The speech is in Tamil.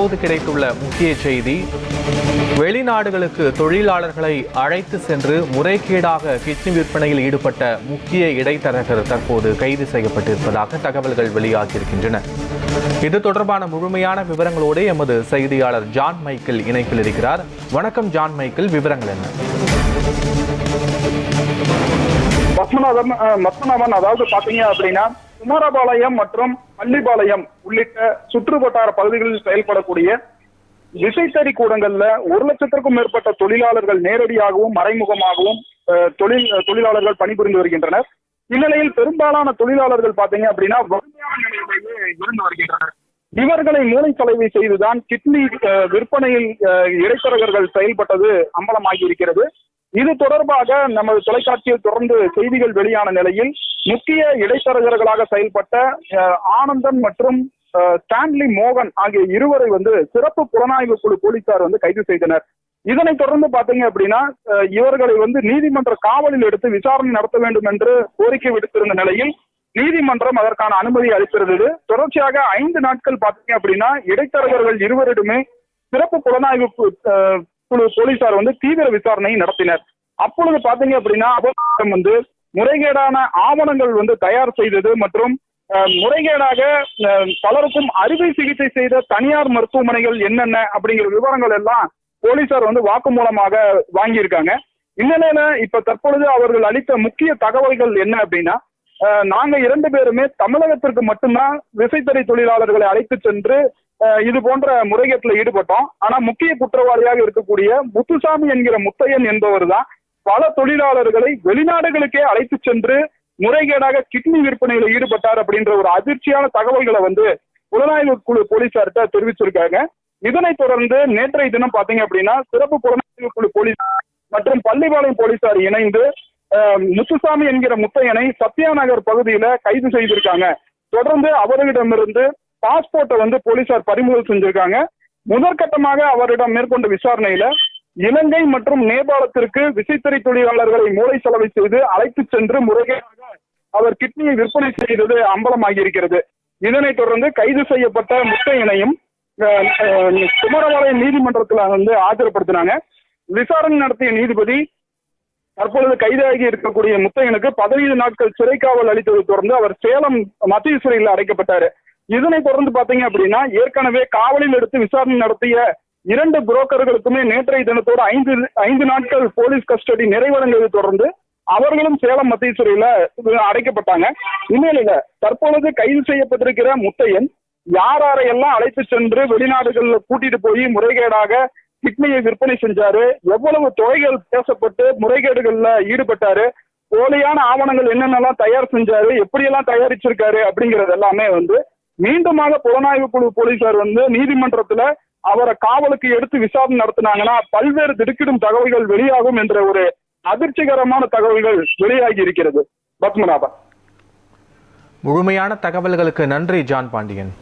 தற்போது கிடைத்துள்ள முக்கிய செய்தி வெளிநாடுகளுக்கு தொழிலாளர்களை அழைத்து சென்று முறைகேடாக கிட்னி விற்பனையில் ஈடுபட்ட முக்கிய இடைத்தரகர் தற்போது கைது செய்யப்பட்டிருப்பதாக தகவல்கள் வெளியாகியிருக்கின்றன. இது தொடர்பான முழுமையான விவரங்களோடு எமது செய்தியாளர் ஜான் மைக்கேல் இணைப்பில் இருக்கிறார். வணக்கம் ஜான் மைக்கேல் விவரங்கள் என்ன? பத்மநாதன் அஹ், பத்மநாபன் அதாவது பாத்தீங்க அப்படின்னா குமாரபாளையம் மற்றும் பள்ளிபாளையம் உள்ளிட்ட சுற்று வட்டார பகுதிகளில் செயல்படக்கூடிய விசைத்தறி கூடங்கள்ல ஒரு லட்சத்திற்கும் மேற்பட்ட தொழிலாளர்கள் நேரடியாகவும் மறைமுகமாகவும் தொழில் தொழிலாளர்கள் பணிபுரிந்து வருகின்றனர். இந்நிலையில் பெரும்பாலான தொழிலாளர்கள் பாத்தீங்க அப்படின்னா வறுமையான நிலையிலேயே இருந்து வருகின்றனர். இவர்களை மூளைச்சலவை செய்துதான் கிட்னி அஹ், விற்பனையில் இடைத்தரகர்கள் செயல்பட்டது அம்பலமாகி இருக்கிறது. இது தொடர்பாக நமது தொலைக்காட்சியில் தொடர்ந்து செய்திகள் வெளியான நிலையில் முக்கிய இடைத்தரகர்களாக செயல்பட்ட ஆனந்தன் மற்றும் ஸ்டான்லி மோகன் ஆகிய இருவரை வந்து சிறப்பு புலனாய்வு குழு போலீசார் வந்து கைது செய்தனர். இதனைத் தொடர்ந்து பாத்தீங்க அப்படின்னா இவர்களை வந்து நீதிமன்ற காவலில் எடுத்து விசாரணை நடத்த வேண்டும் என்று கோரிக்கை விடுத்திருந்த நிலையில் நீதிமன்றம் அதற்கான அனுமதி அளித்திருந்தது. தொடர்ச்சியாக ஐந்து நாட்கள் பாத்தீங்க அப்படின்னா இடைத்தரகர்கள் இருவரிடமே சிறப்பு புலனாய்வு கு- குழு போலீசார் வந்து தீவிர விசாரணை நடத்தினர். அப்பொழுது பாத்தீங்க அப்படின்னா வந்து முறைகேடான ஆவணங்கள் வந்து தயார் செய்தது மற்றும் முறைகேடாக பலருக்கும் அறுவை சிகிச்சை செய்த தனியார் மருத்துவமனைகள் என்னென்ன அப்படிங்கிற விவரங்கள் எல்லாம் போலீசார் வந்து வாக்குமூலமாக வாங்கியிருக்காங்க. இந்நிலையில இப்ப தற்பொழுது அவர்கள் அளித்த முக்கிய தகவல்கள் என்ன அப்படின்னா நாங்க இரண்டு பேருமே தமிழகத்திற்கு மட்டும்தான் விசைத்தறி தொழிலாளர்களை அழைத்து சென்று இது போன்ற முறைகேட்டில் ஈடுபட்டோம். ஆனா முக்கிய குற்றவாளியாக இருக்கக்கூடிய முத்துசாமி என்கிற முத்தையன் என்பவர் தான் பல தொழிலாளர்களை வெளிநாடுகளுக்கே அழைத்து சென்று முறைகேடாக கிட்னி விற்பனையில ஈடுபட்டார் அப்படின்ற ஒரு அதிர்ச்சியான தகவல்களை வந்து புலனாய்வு குழு போலீசார்கிட்ட தெரிவிச்சிருக்காங்க. இதனைத் தொடர்ந்து நேற்றைய தினம் பாத்தீங்க அப்படின்னா சிறப்பு புலனாய்வு குழு போலீஸ் மற்றும் பள்ளிபாளையம் போலீசார் இணைந்து முத்துசாமி என்கிற முத்தையனை சத்யா நகர் பகுதியில கைது செய்திருக்காங்க. தொடர்ந்து அவர்களிடமிருந்து பாஸ்போர்ட்டை வந்து போலீசார் பறிமுதல் செஞ்சிருக்காங்க. முதற்கட்டமாக அவரிடம் மேற்கொண்ட விசாரணையில இலங்கை மற்றும் நேபாளத்திற்கு விசைத்தறி தொழிலாளர்களை மூளை செலவை செய்து அழைத்து சென்று முறைகேடாக அவர் கிட்னியை விற்பனை செய்தது அம்பலமாகி இருக்கிறது இதனைத் தொடர்ந்து கைது செய்யப்பட்ட முத்தையனையும் அஹ், நீதிமன்றத்தில் வந்து ஆஜர்படுத்தினாங்க. விசாரணை நடத்திய நீதிபதி தற்பொழுது கைதாகி இருக்கக்கூடிய முத்தையனுக்கு பதினைந்து நாட்கள் சிறை காவல் அளித்ததை தொடர்ந்து அவர் சேலம் மத்திய சிறையில் அடைக்கப்பட்டாரு. இதனை தொடர்ந்து பாத்தீங்க அப்படின்னா ஏற்கனவே காவலில் எடுத்து விசாரணை நடத்திய இரண்டு புரோக்கர்களுக்குமே நேற்றைய தினத்தோடு ஐந்து ஐந்து நாட்கள் போலீஸ் கஸ்டடி நிறைவடைந்ததை தொடர்ந்து அவர்களும் சேலம் மத்திய சிறையில அடைக்கப்பட்டாங்க. இந்நிலையில தற்பொழுது கைது செய்யப்பட்டிருக்கிற முத்தையன் யார் யாரையெல்லாம் அழைத்து சென்று வெளிநாடுகள்ல கூட்டிட்டு போய் முறைகேடாக கிட்னியை விற்பனை செஞ்சாரு எவ்வளவு தொகைகள் பேசப்பட்டு முறைகேடுகள்ல ஈடுபட்டாரு போலியான ஆவணங்கள் என்னென்னலாம் தயார் செஞ்சாரு எப்படியெல்லாம் தயாரிச்சிருக்காரு அப்படிங்கறது எல்லாமே வந்து மீண்டுமாக புலனாய்வு குழு போலீசார் வந்து நீதிமன்றத்துல அவரை காவலுக்கு எடுத்து விசாரணை நடத்தினாங்கன்னா பல்வேறு திடுக்கிடும் தகவல்கள் வெளியாகும் என்ற ஒரு அதிர்ச்சிகரமான தகவல்கள் வெளியாகி இருக்கிறது. பத்மநாபன். முழுமையான தகவல்களுக்கு நன்றி ஜான் பாண்டியன்.